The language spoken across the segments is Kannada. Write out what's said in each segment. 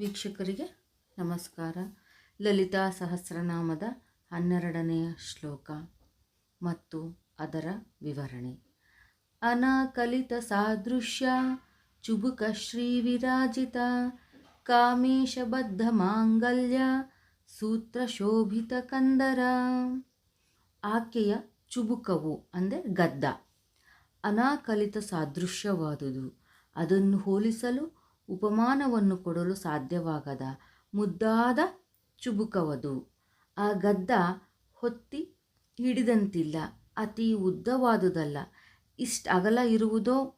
ವೀಕ್ಷಕರಿಗೆ ನಮಸ್ಕಾರ. ಲಲಿತಾ ಸಹಸ್ರನಾಮದ ಹನ್ನೆರಡನೆಯ ಶ್ಲೋಕ ಮತ್ತು ಅದರ ವಿವರಣೆ. ಅನಾಕಲಿತ ಸಾದೃಶ್ಯ, ಚುಬುಕ ಶ್ರೀ ವಿರಾಜಿತ, ಕಾಮೇಶಬದ್ಧ ಮಾಂಗಲ್ಯ, ಸೂತ್ರ ಶೋಭಿತ ಕಂದರ. ಆಕೆಯ ಚುಬುಕವು ಅಂದರೆ ಗದ್ದ. ಅನಾಕಲಿತ ಸಾದೃಶ್ಯವಾದುದು. ಅದನ್ನು ಹೋಲಿಸಲು ಉಪಮಾನವನ್ನು ಕೊಡಲು ಸಾಧ್ಯವಾಗದ ಮುದ್ದಾದ ಚುಬುಕವದು. ಆ ಗದ್ದ ಹೊತ್ತಿ ಹಿಡಿದಂತಿಲ್ಲ, ಅತಿ ಉದ್ದವಾದುದಲ್ಲ. ಇಷ್ಟು ಅಗಲ ಇರುವುದೋ?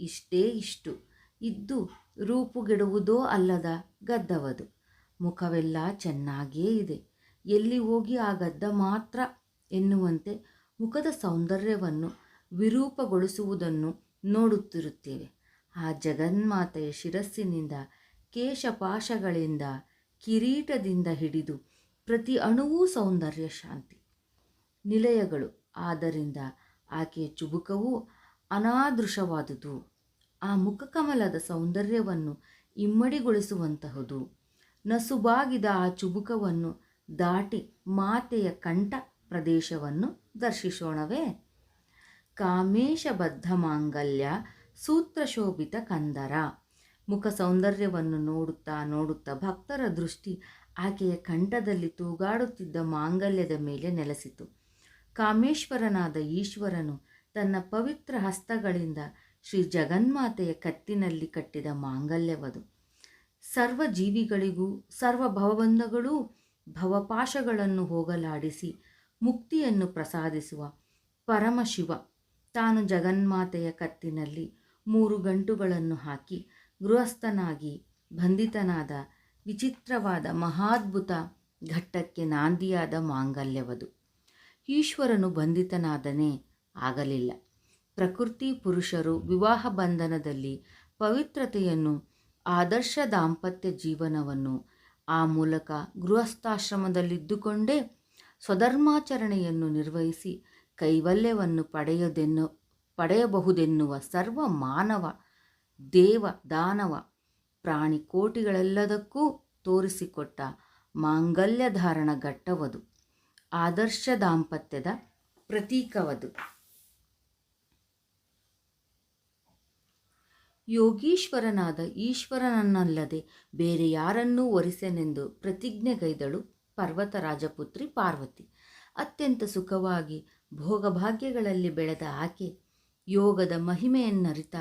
ಇಷ್ಟೇ ಇಷ್ಟು. ಇದ್ದು ರೂಪುಗೆಡುವುದೋ ಅಲ್ಲದ ಗದ್ದವದು. ಮುಖವೆಲ್ಲ ಚೆನ್ನಾಗಿಯೇ ಇದೆ. ಎಲ್ಲಿ ಹೋಗಿ ಆ ಗದ್ದ ಮಾತ್ರ ಎನ್ನುವಂತೆ ಮುಖದ ಸೌಂದರ್ಯವನ್ನು ವಿರೂಪಗೊಳಿಸುವುದನ್ನು ನೋಡುತ್ತಿರುತ್ತೇವೆ. ಆ ಜಗನ್ಮಾತೆಯ ಶಿರಸ್ಸಿನಿಂದ, ಕೇಶಪಾಶಗಳಿಂದ, ಕಿರೀಟದಿಂದ ಹಿಡಿದು ಪ್ರತಿ ಅಣುವೂ ಸೌಂದರ್ಯ ಶಾಂತಿ. ನಿಲಯಗಳು, ಆದ್ದರಿಂದ ಆಕೆಯ ಚುಬುಕವು ಅನಾದೃಶವಾದುದು. ಆ ಮುಖಕಮಲದ ಸೌಂದರ್ಯವನ್ನು ಇಮ್ಮಡಿಗೊಳಿಸುವಂತಹುದು. ನಸುಬಾಗಿದ ಆ ಚುಬುಕವನ್ನು ದಾಟಿ ಮಾತೆಯ ಕಂಠ ಪ್ರದೇಶವನ್ನು ದರ್ಶಿಸೋಣವೇ? ಕಾಮೇಶಬದ್ಧ ಮಾಂಗಲ್ಯ ಸೂತ್ರಶೋಭಿತ ಕಂದರ. ಮುಖ ಸೌಂದರ್ಯವನ್ನು ನೋಡುತ್ತಾ ನೋಡುತ್ತಾ ಭಕ್ತರ ದೃಷ್ಟಿ ಆಕೆಯ ಕಂಠದಲ್ಲಿ ತೂಗಾಡುತ್ತಿದ್ದ ಮಾಂಗಲ್ಯದ ಮೇಲೆ ನೆಲೆಸಿತು. ಕಾಮೇಶ್ವರನಾದ ಈಶ್ವರನು ತನ್ನ ಪವಿತ್ರ ಹಸ್ತಗಳಿಂದ ಶ್ರೀ ಜಗನ್ಮಾತೆಯ ಕತ್ತಿನಲ್ಲಿ ಕಟ್ಟಿದ ಮಾಂಗಲ್ಯವದು. ಸರ್ವ ಜೀವಿಗಳಿಗೂ, ಸರ್ವ ಭವಬಂಧಗಳೂ ಭವಪಾಶಗಳನ್ನು ಹೋಗಲಾಡಿಸಿ ಮುಕ್ತಿಯನ್ನು ಪ್ರಸಾದಿಸುವ ಪರಮಶಿವ ತಾನು ಜಗನ್ಮಾತೆಯ ಕತ್ತಿನಲ್ಲಿ ಮೂರು ಗಂಟುಗಳನ್ನು ಹಾಕಿ ಗೃಹಸ್ಥನಾಗಿ ಬಂಧಿತನಾದ ವಿಚಿತ್ರವಾದ ಮಹಾದ್ಭುತ ಘಟ್ಟಕ್ಕೆ ನಾಂದಿಯಾದ ಮಾಂಗಲ್ಯವದು. ಈಶ್ವರನು ಬಂಧಿತನಾದನೇ ಆಗಲಿಲ್ಲ. ಪ್ರಕೃತಿ ಪುರುಷರು ವಿವಾಹ ಬಂಧನದಲ್ಲಿ ಪವಿತ್ರತೆಯನ್ನು, ಆದರ್ಶ ದಾಂಪತ್ಯ ಜೀವನವನ್ನು ಆ ಮೂಲಕ ಗೃಹಸ್ಥಾಶ್ರಮದಲ್ಲಿದ್ದುಕೊಂಡೇ ಸ್ವಧರ್ಮಾಚರಣೆಯನ್ನು ನಿರ್ವಹಿಸಿ ಕೈವಲ್ಯವನ್ನು ಪಡೆಯದೆನ್ನು ಪಡೆಯಬಹುದೆನ್ನುವ ಸರ್ವ ಮಾನವ, ದೇವ, ದಾನವ, ಪ್ರಾಣಿ ಕೋಟಿಗಳೆಲ್ಲದಕ್ಕೂ ತೋರಿಸಿಕೊಟ್ಟ ಮಾಂಗಲ್ಯಧಾರಣ ಘಟ್ಟವದು. ಆದರ್ಶ ದಾಂಪತ್ಯದ ಪ್ರತೀಕವದು. ಯೋಗೀಶ್ವರನಾದ ಈಶ್ವರನನ್ನಲ್ಲದೆ ಬೇರೆ ಯಾರನ್ನೂ ಒರಿಸೆನೆಂದು ಪ್ರತಿಜ್ಞೆಗೈದಳು ಪರ್ವತ ರಾಜಪುತ್ರಿ ಪಾರ್ವತಿ. ಅತ್ಯಂತ ಸುಖವಾಗಿ ಭೋಗಭಾಗ್ಯಗಳಲ್ಲಿ ಬೆಳೆದ ಆಕೆ ಯೋಗದ ಮಹಿಮೆಯನ್ನರಿತ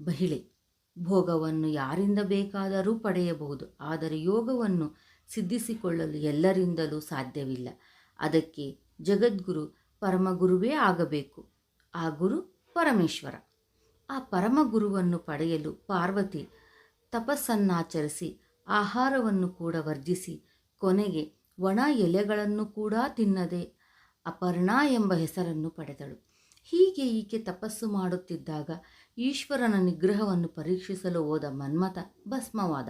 ಮಹಿಳೆ. ಭೋಗವನ್ನು ಯಾರಿಂದ ಬೇಕಾದರೂ ಪಡೆಯಬಹುದು. ಆದರೆ ಯೋಗವನ್ನು ಸಿದ್ಧಿಸಿಕೊಳ್ಳಲು ಎಲ್ಲರಿಂದಲೂ ಸಾಧ್ಯವಿಲ್ಲ. ಅದಕ್ಕೆ ಜಗದ್ಗುರು ಪರಮಗುರುವೇ ಆಗಬೇಕು. ಆ ಗುರು ಪರಮೇಶ್ವರ. ಆ ಪರಮಗುರುವನ್ನು ಪಡೆಯಲು ಪಾರ್ವತಿ ತಪಸ್ಸನ್ನಾಚರಿಸಿ ಆಹಾರವನ್ನು ಕೂಡ ವರ್ಜಿಸಿ ಕೊನೆಗೆ ಒಣ ಎಲೆಗಳನ್ನು ಕೂಡ ತಿನ್ನದೆ ಅಪರ್ಣ ಎಂಬ ಹೆಸರನ್ನು ಪಡೆದಳು. ಹೀಗೆ ಈಕೆ ತಪಸ್ಸು ಮಾಡುತ್ತಿದ್ದಾಗ ಈಶ್ವರನ ನಿಗ್ರಹವನ್ನು ಪರೀಕ್ಷಿಸಲು ಹೋದ ಮನ್ಮಥ ಭಸ್ಮವಾದ.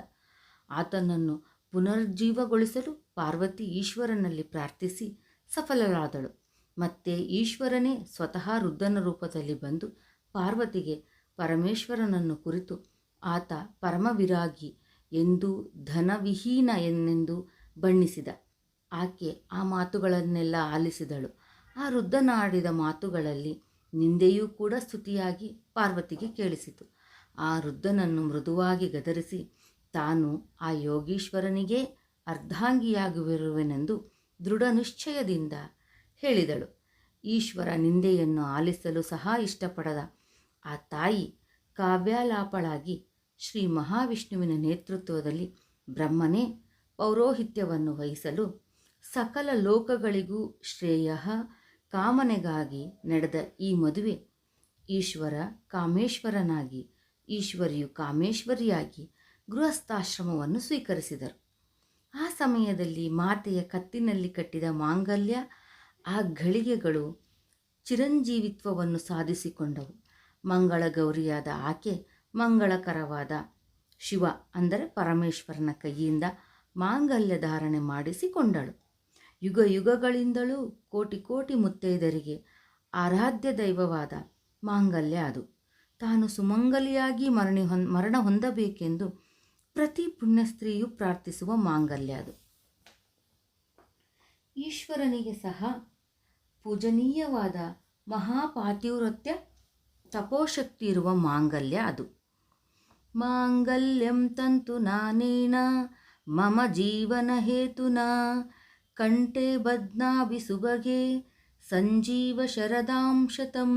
ಆತನನ್ನು ಪುನರ್ಜೀವಗೊಳಿಸಲು ಪಾರ್ವತಿ ಈಶ್ವರನಲ್ಲಿ ಪ್ರಾರ್ಥಿಸಿ ಸಫಲರಾದಳು. ಮತ್ತೆ ಈಶ್ವರನೇ ಸ್ವತಃ ರುದ್ರನ ರೂಪದಲ್ಲಿ ಬಂದು ಪಾರ್ವತಿಗೆ ಪರಮೇಶ್ವರನನ್ನು ಕುರಿತು ಆತ ಪರಮವಿರಾಗಿ ಎಂದು ಧನವಿಹೀನ ಎನ್ನೆಂದು ಬಣ್ಣಿಸಿದ. ಆಕೆ ಆ ಮಾತುಗಳನ್ನೆಲ್ಲ ಆಲಿಸಿದಳು. ಆ ವೃದ್ಧನಾಡಿದ ಮಾತುಗಳಲ್ಲಿ ನಿಂದೆಯೂ ಕೂಡ ಸ್ತುತಿಯಾಗಿ ಪಾರ್ವತಿಗೆ ಕೇಳಿಸಿತು. ಆ ವೃದ್ಧನನ್ನು ಮೃದುವಾಗಿ ಗದರಿಸಿ, ತಾನು ಆ ಯೋಗೀಶ್ವರನಿಗೇ ಅರ್ಧಾಂಗಿಯಾಗುವಿರುವೆನೆಂದು ದೃಢ ನಿಶ್ಚಯದಿಂದ ಹೇಳಿದಳು. ಈಶ್ವರ ನಿಂದೆಯನ್ನು ಆಲಿಸಲು ಸಹ ಇಷ್ಟಪಡದ ಆ ತಾಯಿ ಕಾವ್ಯಾಲಾಪಳಾಗಿ ಶ್ರೀ ಮಹಾವಿಷ್ಣುವಿನ ನೇತೃತ್ವದಲ್ಲಿ ಬ್ರಹ್ಮನೇ ಪೌರೋಹಿತ್ಯವನ್ನು ವಹಿಸಲು ಸಕಲ ಲೋಕಗಳಿಗೂ ಶ್ರೇಯ ಕಾಮನೆಗಾಗಿ ನಡೆದ ಈ ಮದುವೆ ಈಶ್ವರ ಕಾಮೇಶ್ವರನಾಗಿ, ಈಶ್ವರಿಯು ಕಾಮೇಶ್ವರಿಯಾಗಿ ಗೃಹಸ್ಥಾಶ್ರಮವನ್ನು ಸ್ವೀಕರಿಸಿದರು. ಆ ಸಮಯದಲ್ಲಿ ಮಾತೆಯ ಕತ್ತಿನಲ್ಲಿ ಕಟ್ಟಿದ ಮಾಂಗಲ್ಯ, ಆ ಘಳಿಗೆಗಳು ಚಿರಂಜೀವಿತ್ವವನ್ನು ಸಾಧಿಸಿಕೊಂಡವು. ಮಂಗಳ ಗೌರಿಯಾದ ಆಕೆ ಮಂಗಳಕರವಾದ ಶಿವ ಅಂದರೆ ಪರಮೇಶ್ವರನ ಕೈಯಿಂದ ಮಾಂಗಲ್ಯ ಧಾರಣೆ ಮಾಡಿಸಿಕೊಂಡಳು. ಯುಗ ಯುಗಗಳಿಂದಲೂ ಕೋಟಿ ಕೋಟಿ ಮುತ್ತೈದರಿಗೆ ಆರಾಧ್ಯ ದೈವವಾದ ಮಾಂಗಲ್ಯ ಅದು. ತಾನು ಸುಮಂಗಲಿಯಾಗಿ ಮರಣಿ ಹೊನ್, ಮರಣ ಹೊಂದಬೇಕೆಂದು ಪ್ರತಿ ಪುಣ್ಯಸ್ತ್ರೀಯು ಪ್ರಾರ್ಥಿಸುವ ಮಾಂಗಲ್ಯ ಅದು. ಈಶ್ವರನಿಗೆ ಸಹ ಪೂಜನೀಯವಾದ ಮಹಾಪಾತಿವೃತ್ಯ ತಪೋಶಕ್ತಿ ಇರುವ ಮಾಂಗಲ್ಯ ಅದು. ಮಾಂಗಲ್ಯಂ ತಂತು ನಾನೇನ ಮಮ ಜೀವನ ಹೇತುನ ಕಂಠೆ ಬದ್ನಾಭಿ ಸುಬಗೆ ಸಂಜೀವ ಶರದಾಂಶತಂ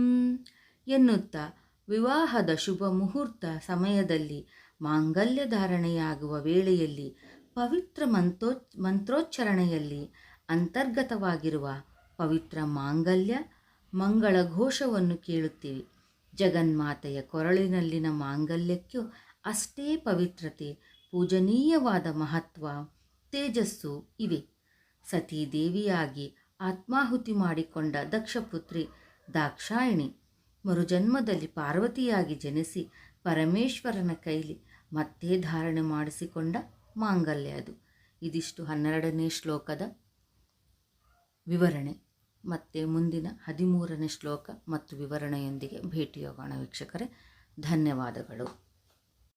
ಎನ್ನುತ್ತಾ ವಿವಾಹದ ಶುಭ ಮುಹೂರ್ತ ಸಮಯದಲ್ಲಿ ಮಾಂಗಲ್ಯ ಧಾರಣೆಯಾಗುವ ವೇಳೆಯಲ್ಲಿ ಪವಿತ್ರ ಮಂತ್ರೋ, ಮಂತ್ರೋಚ್ಚಾರಣೆಯಲ್ಲಿ ಅಂತರ್ಗತವಾಗಿರುವ ಪವಿತ್ರ ಮಾಂಗಲ್ಯ ಮಂಗಳ ಘೋಷವನ್ನು ಕೇಳುತ್ತೀವಿ. ಜಗನ್ಮಾತೆಯ ಕೊರಳಿನಲ್ಲಿನ ಮಾಂಗಲ್ಯಕ್ಕೂ ಅಷ್ಟೇ ಪವಿತ್ರತೆ, ಪೂಜನೀಯವಾದ ಮಹತ್ವ, ತೇಜಸ್ಸು ಇವೆ. ಸತೀದೇವಿಯಾಗಿ ಆತ್ಮಾಹುತಿ ಮಾಡಿಕೊಂಡ ದಕ್ಷಪುತ್ರಿ ದಾಕ್ಷಾಯಿಣಿ ಮರುಜನ್ಮದಲ್ಲಿ ಪಾರ್ವತಿಯಾಗಿ ಜನಿಸಿ ಪರಮೇಶ್ವರನ ಕೈಲಿ ಮತ್ತೆ ಧಾರಣೆ ಮಾಡಿಸಿಕೊಂಡ ಮಾಂಗಲ್ಯ ಅದು. ಇದಿಷ್ಟು ಹನ್ನೆರಡನೇ ಶ್ಲೋಕದ ವಿವರಣೆ. ಮತ್ತೆ ಮುಂದಿನ ಹದಿಮೂರನೇ ಶ್ಲೋಕ ಮತ್ತು ವಿವರಣೆಯೊಂದಿಗೆ ಭೇಟಿಯಾಗೋಣ ವೀಕ್ಷಕರೇ. ಧನ್ಯವಾದಗಳು.